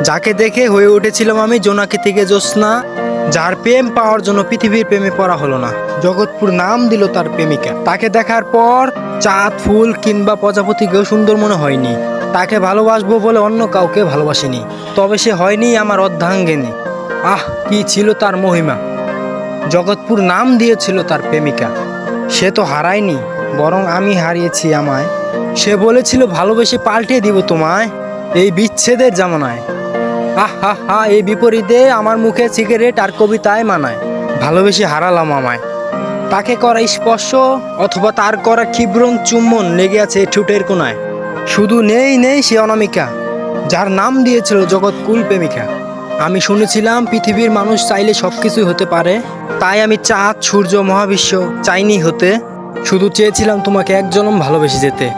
যাকে দেখে হয়ে উঠেছিলাম আমি জোনাকি থেকে জ্যোৎস্না, যার প্রেম পাওয়ার জন্য পৃথিবীর প্রেমে পড়া হলো না। জগৎপুর নাম দিল তার প্রেমিকা। তাকে দেখার পর চাঁদ, ফুল কিংবা প্রজাপতিকেও সুন্দর মনে হয়নি। তাকে ভালোবাসবো বলে অন্য কাউকে ভালোবাসিনি। তবে সে হয়নি আমার অর্ধাঙ্গিনী। আহ, কি ছিল তার মহিমা। জগৎপুর নাম দিয়েছিল তার প্রেমিকা। সে তো হারায়নি, বরং আমি হারিয়েছি আমায়। সে বলেছিল, ভালোবেসে পাল্টে দিব তোমায় এই বিচ্ছেদের জামানায়। আহ, হা হা, এই বিপরীতে আমার মুখে সিগারেট আর কবিতায় মানায়। ভালোবেসে হারালাম আমায়। তাকে করা স্পর্শ অথবা তার করা ক্ষিব্রং চুম্বন লেগে আছে ঠুটের কোনায় শুধু নেই নেই সে অনামিকা, যার নাম দিয়েছিল জগৎকুল প্রেমিকা। আমি শুনেছিলাম পৃথিবীর মানুষ চাইলে সব কিছুই হতে পারে, তাই আমি চাঁদ, সূর্য, মহাবিশ্ব চাইনি হতে। শুধু চেয়েছিলাম তোমাকে একজনম ভালোবেসে যেতে।